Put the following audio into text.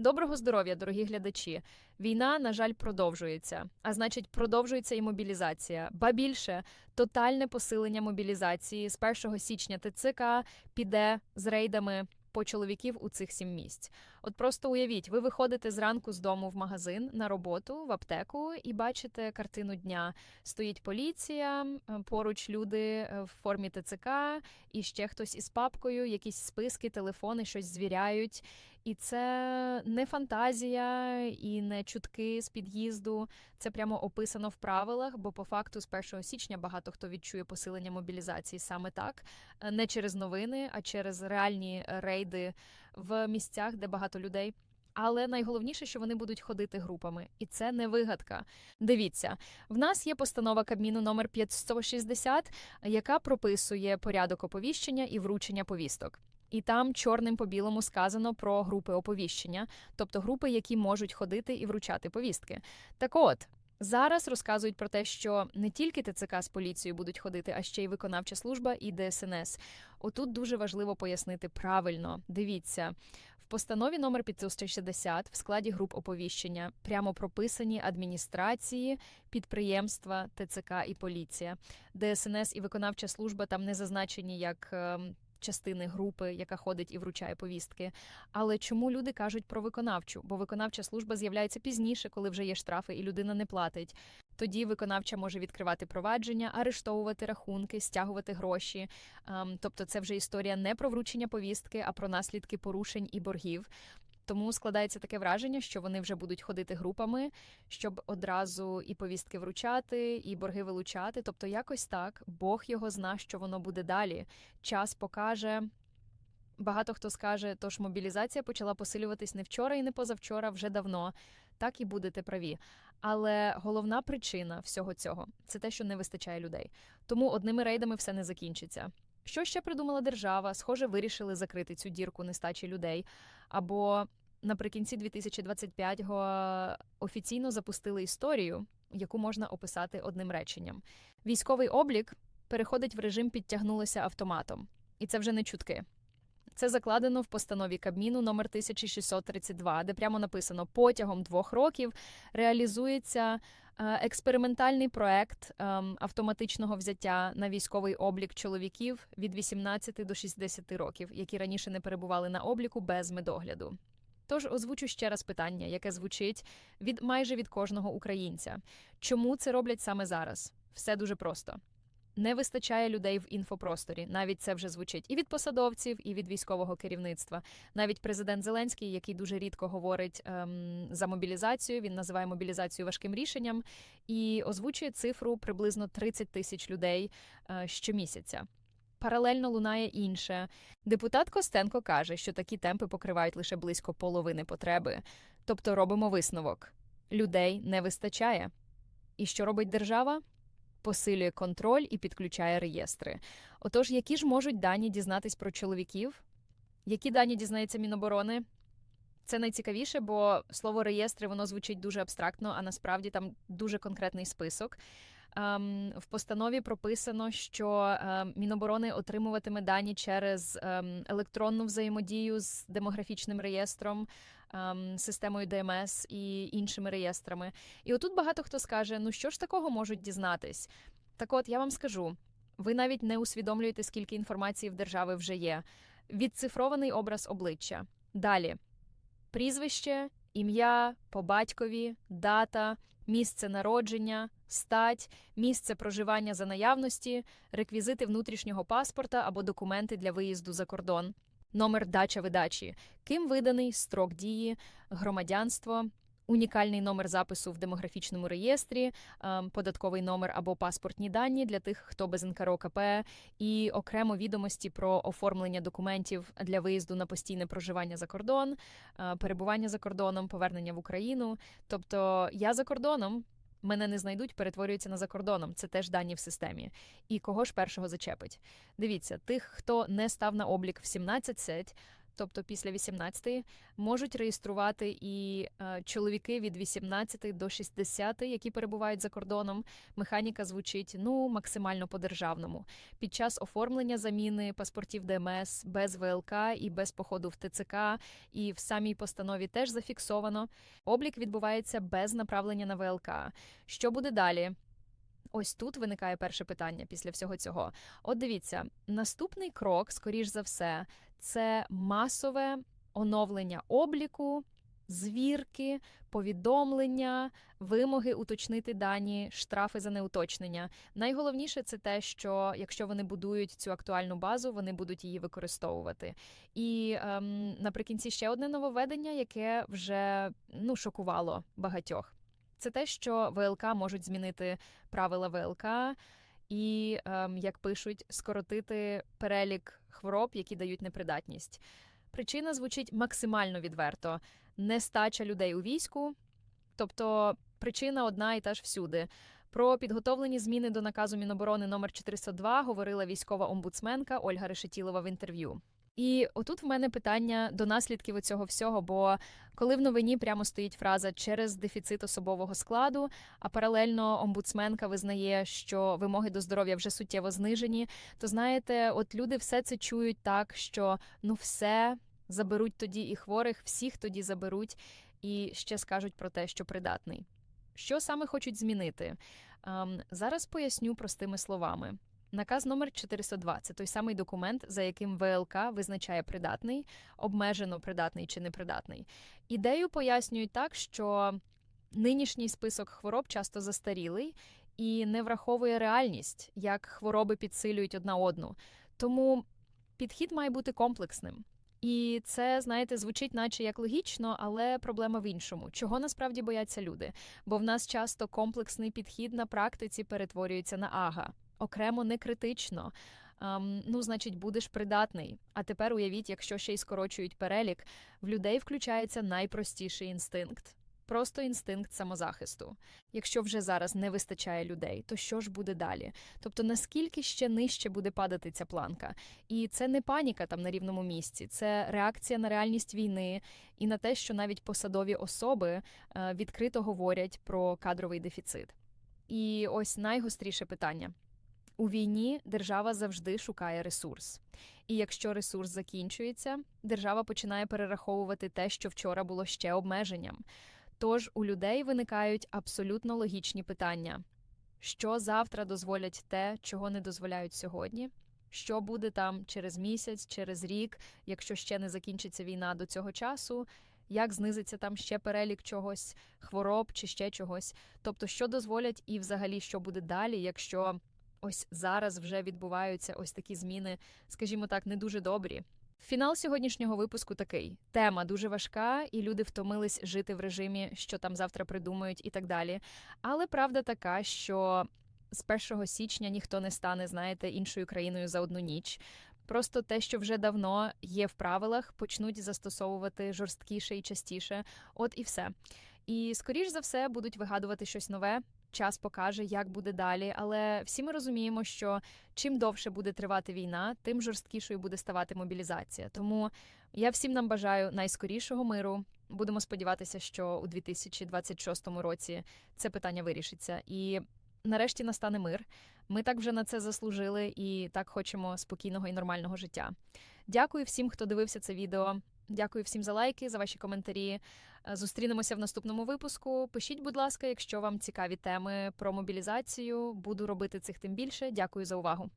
Доброго здоров'я, дорогі глядачі. Війна, на жаль, продовжується. А значить, продовжується і мобілізація. Ба більше тотальне посилення мобілізації з 1 січня ТЦК піде з рейдами по чоловіків у цих сім місць. От просто уявіть, ви виходите зранку з дому в магазин на роботу, в аптеку і бачите картину дня. Стоїть поліція, е, поруч люди е, в формі ТЦК, і ще хтось із папкою, якісь списки, телефони, щось звіряють. І це не фантазія і не чутки з під'їзду. Це прямо описано в правилах, бо по факту з 1 січня багато хто відчує посилення мобілізації саме так, Е, не через новини, а через реальні рейди в місцях, де багато людей. Але найголовніше, що вони будуть ходити групами, і це не вигадка. Дивіться, в нас є постанова Кабміну номер 560, яка прописує порядок оповіщення і вручення повісток. І там чорним по білому сказано про групи оповіщення, тобто групи, які можуть ходити і вручати повістки. Так от. Зараз розказують про те, що не тільки ТЦК з поліцією будуть ходити, а ще й виконавча служба і ДСНС. Отут дуже важливо пояснити правильно. Дивіться, в постанові номер 560 в складі груп оповіщення прямо прописані адміністрації, підприємства, ТЦК і поліція. ДСНС і виконавча служба там не зазначені як. Частини групи, яка ходить і вручає повістки. Але чому люди кажуть про виконавчу? Бо виконавча служба з'являється пізніше, коли вже є штрафи і людина не платить. Тоді виконавча може відкривати провадження, арештовувати рахунки, стягувати гроші. Ем, тобто, це вже історія не про вручення повістки, а про наслідки порушень і боргів. Тому складається таке враження, що вони вже будуть ходити групами, щоб одразу і повістки вручати, і борги вилучати. Тобто, якось так Бог його зна, що воно буде далі. Час покаже. Багато хто скаже, тож мобілізація почала посилюватись не вчора і не позавчора, вже давно. Так і будете праві. Але головна причина всього цього це те, що не вистачає людей. Тому одними рейдами все не закінчиться. Що ще придумала держава? Схоже, вирішили закрити цю дірку нестачі людей. Або наприкінці 2025-го офіційно запустили історію, яку можна описати одним реченням. Військовий облік переходить в режим підтягнулося автоматом, і це вже не чутки. Це закладено в постанові Кабміну номер 1632, де прямо написано: протягом двох років реалізується е, експериментальний проект ем, автоматичного взяття на військовий облік чоловіків від 18 до 60 років, які раніше не перебували на обліку без медогляду. Тож озвучу ще раз питання, яке звучить від майже від кожного українця. Чому це роблять саме зараз? Все дуже просто. Не вистачає людей в інфопросторі. Навіть це вже звучить і від посадовців, і від військового керівництва. Навіть президент Зеленський, який дуже рідко говорить ем, за мобілізацію, він називає мобілізацію важким рішенням і озвучує цифру приблизно 30 тисяч людей е, щомісяця. Паралельно лунає інше. Депутат Костенко каже, що такі темпи покривають лише близько половини потреби. Тобто робимо висновок: людей не вистачає. І що робить держава? Посилює контроль і підключає реєстри. Отож, які ж можуть дані дізнатись про чоловіків? Які дані дізнається Міноборони? Це найцікавіше, бо слово реєстри воно звучить дуже абстрактно, а насправді там дуже конкретний список. Ем, в постанові прописано, що ем, Міноборони отримуватиме дані через ем, електронну взаємодію з демографічним реєстром, ем, системою ДМС і іншими реєстрами. І отут багато хто скаже: ну що ж такого можуть дізнатись? Так от я вам скажу: ви навіть не усвідомлюєте, скільки інформації в держави вже є. Відцифрований образ обличчя. Далі прізвище, ім'я по батькові, дата, місце народження, стать, місце проживання за наявності, реквізити внутрішнього паспорта або документи для виїзду за кордон, номер дача видачі, ким виданий, строк дії, громадянство. Унікальний номер запису в демографічному реєстрі, ем, податковий номер або паспортні дані для тих, хто без НКРО КП, і окремо відомості про оформлення документів для виїзду на постійне проживання за кордон, е, перебування за кордоном, повернення в Україну. Тобто я за кордоном. Мене не знайдуть, перетворюються на за кордоном. Це теж дані в системі. І кого ж першого зачепить? Дивіться, тих, хто не став на облік в 17 сеть, тобто після 18, можуть реєструвати і е, чоловіки від 18 до 60, які перебувають за кордоном. Механіка звучить ну максимально по-державному. Під час оформлення заміни паспортів ДМС без ВЛК і без походу в ТЦК, і в самій постанові теж зафіксовано. Облік відбувається без направлення на ВЛК. Що буде далі? Ось тут виникає перше питання після всього цього. От дивіться, наступний крок, скоріш за все, це масове оновлення обліку, звірки, повідомлення, вимоги уточнити дані, штрафи за неуточнення. Найголовніше це те, що якщо вони будують цю актуальну базу, вони будуть її використовувати. І ем, наприкінці ще одне нововведення, яке вже ну шокувало багатьох. Це те, що ВЛК можуть змінити правила ВЛК і, ем, як пишуть, скоротити перелік хвороб, які дають непридатність. Причина звучить максимально відверто: нестача людей у війську, тобто причина одна і та ж всюди. Про підготовлені зміни до наказу Міноборони номер 402 говорила військова омбудсменка Ольга Решетілова в інтерв'ю. І отут в мене питання до наслідків цього всього. Бо коли в новині прямо стоїть фраза через дефіцит особового складу, а паралельно омбудсменка визнає, що вимоги до здоров'я вже суттєво знижені, то знаєте, от люди все це чують так, що ну все заберуть тоді і хворих, всіх тоді заберуть, і ще скажуть про те, що придатний. Що саме хочуть змінити? Ем, зараз поясню простими словами. Наказ номер 402 – це той самий документ, за яким ВЛК визначає придатний, обмежено придатний чи непридатний. Ідею пояснюють так, що нинішній список хвороб часто застарілий і не враховує реальність, як хвороби підсилюють одна одну. Тому підхід має бути комплексним. І це, знаєте, звучить, наче як логічно, але проблема в іншому. Чого насправді бояться люди? Бо в нас часто комплексний підхід на практиці перетворюється на ага окремо не критично. Um, ну, значить, будеш придатний. А тепер уявіть, якщо ще й скорочують перелік, в людей включається найпростіший інстинкт. Просто інстинкт самозахисту. Якщо вже зараз не вистачає людей, то що ж буде далі? Тобто наскільки ще нижче буде падати ця планка? І це не паніка там на рівному місці, це реакція на реальність війни і на те, що навіть посадові особи е, відкрито говорять про кадровий дефіцит. І ось найгостріше питання. У війні держава завжди шукає ресурс. І якщо ресурс закінчується, держава починає перераховувати те, що вчора було ще обмеженням. Тож у людей виникають абсолютно логічні питання: що завтра дозволять те, чого не дозволяють сьогодні? Що буде там через місяць, через рік, якщо ще не закінчиться війна до цього часу? Як знизиться там ще перелік чогось, хвороб чи ще чогось? Тобто, що дозволять, і взагалі що буде далі, якщо ось зараз вже відбуваються ось такі зміни, скажімо так, не дуже добрі. Фінал сьогоднішнього випуску такий: тема дуже важка, і люди втомились жити в режимі, що там завтра придумають, і так далі. Але правда така, що з 1 січня ніхто не стане, знаєте, іншою країною за одну ніч. Просто те, що вже давно є в правилах, почнуть застосовувати жорсткіше і частіше. От і все. І скоріш за все будуть вигадувати щось нове, час покаже, як буде далі. Але всі ми розуміємо, що чим довше буде тривати війна, тим жорсткішою буде ставати мобілізація. Тому я всім нам бажаю найскорішого миру. Будемо сподіватися, що у 2026 році це питання вирішиться і. Нарешті настане мир. Ми так вже на це заслужили і так хочемо спокійного і нормального життя. Дякую всім, хто дивився це відео. Дякую всім за лайки, за ваші коментарі. Е, зустрінемося в наступному випуску. Пишіть, будь ласка, якщо вам цікаві теми про мобілізацію. Буду робити цих тим більше. Дякую за увагу.